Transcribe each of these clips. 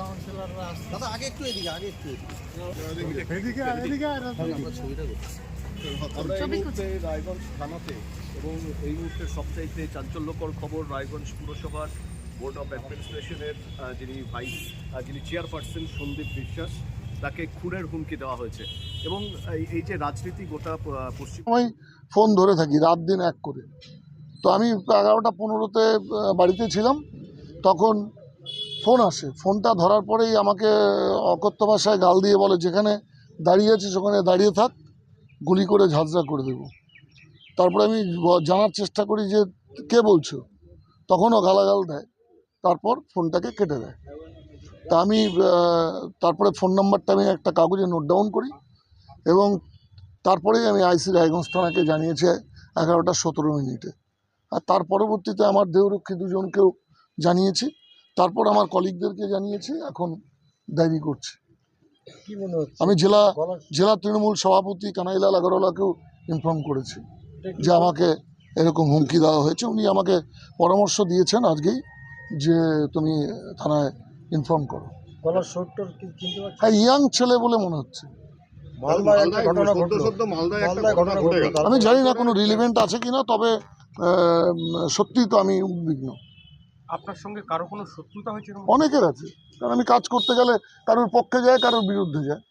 কাউন্সিলররা আসছে। দাদা আগে একটু এদিকে আগে একটু এদিকে। এদিকে এদিকে আমরা ছবিটা করছি আমরা এই মুহূর্তে রায়গঞ্জ থানাতে এবং এই মুহূর্তে সবচাইতে চাঞ্চল্যকর খবর রায়গঞ্জ পুরসভার বোর্ড অফ অ্যাডমিনিস্ট্রেশনের যিনি ভাইস যিনি চেয়ারপারসন সন্দীপ বিশ্বাস তাকে খুনের হুমকি দেওয়া হয়েছে। এবং এই- যে রাজনীতি গোটা পশ্চিম ফোন ধরে থাকি রাত দিন এক করে। তো আমি এগারোটা পনেরোতে বাড়িতে ছিলাম। তখন ফোন আসে। ফোনটা ধরার পরেই আমাকে অকথ্য ভাষায় গাল দিয়ে বলে, যেখানে দাঁড়িয়ে আছিস ওখানে দাঁড়িয়ে থাক, গুলি করে ঝাঁঝরা করে দেবো। তারপরে আমি জানার চেষ্টা করি যে, কে বলছো? তখনও গালাগাল দেয়। তারপর ফোনটাকে কেটে দেয়। তা আমি তারপরে ফোন নাম্বারটা আমি একটা কাগজে নোট ডাউন করি এবং তারপরেই আমি আইসি রায়গঞ্জ থানাকে জানিয়েছি এগারোটা সতেরো মিনিটে। আর তার পরবর্তীতে আমার দেহরক্ষী দুজনকেও জানিয়েছি। তারপর আমার কলিগদেরকে জানিয়েছি এখন ডায়েরি করছি। কি মনে হচ্ছে? আমি জেলা জেলা তৃণমূল সভাপতি কানাইলাল আগরওয়ালাকেও ইনফর্ম করেছি যে আমাকে এরকম হুমকি দেওয়া হয়েছে। উনি আমাকে পরামর্শ দিয়েছেন আজকেই যে তুমি থানায় ইনফর্ম করো। হ্যাঁ ইয়াং ছেলে বলে মনে হচ্ছে। আমি জানি না কোনো রিলিভেন্ট আছে কিনা তবে আহ, সত্যিই তো আমি উদ্বিগ্ন। আপনার সঙ্গে কারও কোনো শত্রুতা হয়েছে অনেকের আছে। কারণ আমি কাজ করতে গেলে কারোর পক্ষে যায় কারোর বিরুদ্ধে যায়।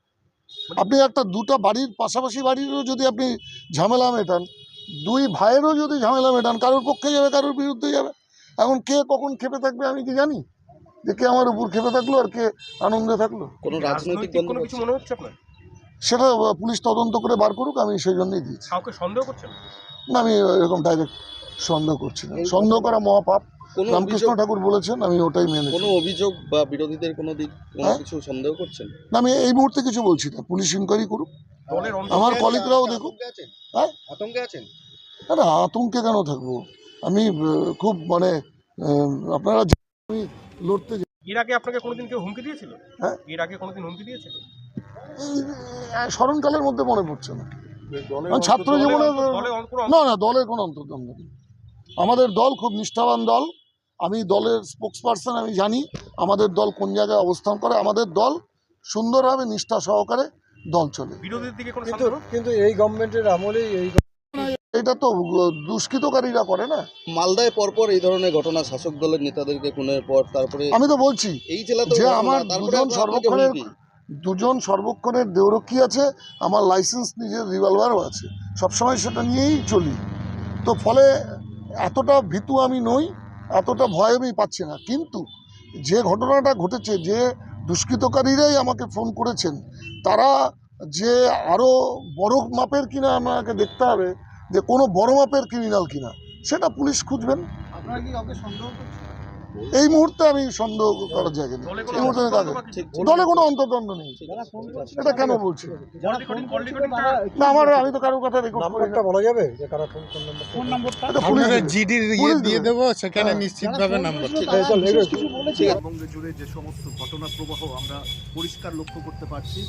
আপনি একটা দুটো বাড়ির পাশাপাশি বাড়িরও যদি আপনি ঝামেলা মেটান দুই ভাইয়েরও যদি ঝামেলা মেটান কারোর পক্ষে যাবে কারোর বিরুদ্ধে যাবে। এখন কে কখন খেপে থাকবে আমি কি জানি? যে কে আমার উপর খেপে থাকল আর কে আনন্দে থাকল। কোনো রাজনৈতিক কোনো কিছু মনে হচ্ছে আপনার? সেটা পুলিশ তদন্ত করে বার করুক আমি সেই জন্যই দিয়েছি। কাউকে সন্দেহ করছেন? না আমি এরকম ডাইরেক্ট সন্দেহ করছি না। সন্দেহ করা মহাপাপ। কোনো রামকৃষ্ণ ঠাকুর বলেছেন আমি ওটাই মেনে কোনো অভিযোগ বা বিরোধীদের কোনো দিক কোনো হ্যাঁ? কিছু সন্দেহ করছেন? না আমি এই মুহূর্তে কিছু বলছি না পুলিশ ইনকোয়ারি করুক। আমার কলিগরাও দেখুক। হ্যাঁ? আতঙ্কে আছেন? না আতঙ্কে কেন থাকব? আমি খুব মানে আপনারা আমি লড়তে যাই এর আগে আপনাকে কোনোদিন কেউ হুমকি দিয়েছিল? হ্যাঁ? এর আগে কোনোদিন হুমকি দিয়েছিল? এই, স্মরণকালের মধ্যে মনে পড়ছে না। ছাত্র জীবনে না না দলের কোনো অন্তর্দ্বন্দ্ব নেই। আমাদের দল খুব নিষ্ঠাবান দল। আমি দলের স্পোক্স পার্সন আমি জানি আমাদের দল কোন জায়গায় অবস্থান করে। আমাদের দল সুন্দরভাবে নিষ্ঠা সহকারে দল চলে। বিরোধীর দিকে কোনো কিন্তু কিন্তু এই গভর্নমেন্টের আমলেই এই এটা তো দুষ্কৃতকারীরা করে না। মালদায় পরপর এই ধরনের ঘটনা শাসক দলের নেতাদেরকে খুনের পর তারপরে আমি তো বলছি এই জেলাতে যে আমার দুজন সর্বক্ষণের দুজন সর্বক্ষণের দেহরক্ষী আছে আমার লাইসেন্স নিজের রিভলভারও আছে। সবসময় সেটা নিয়েই চলি। তো ফলে এতটা ভীতু আমি নই এতটা ভয় আমি পাচ্ছি না। কিন্তু যে ঘটনাটা ঘটেছে, যে দুষ্কৃতকারীরাই আমাকে ফোন করেছেন, তারা যে আরও বড় মাপের কিনা আমাকে দেখতে হবে, যে কোনো বড় মাপের ক্রিমিনাল কিনা, সেটা পুলিশ খুঁজবেন। আপনারা কি সন্দেহ এই মুহূর্তে আমি সন্দেহ করার জায়গা নেই। দলে এই কোনো মুহূর্তে আমি দলে কোনো অন্তর্দ্বন্দ্ব নেই। এটা কেন বলছি? না আমার আমি তো কারোর কথা রেকর্ড করি না। নাম্বারটা বলা যাবে যে কারা ফোন ফোন নাম্বারটা? এটা পুলিশ আপনারা দেবে। জিডির ইয়ে দিয়ে দেবো। সেখানে হ্যাঁ। নিশ্চিতভাবে নাম্বার জুড়ে যে সমস্ত ঘটনা প্রবাহ আমরা পরিষ্কার লক্ষ্য করতে পারছি।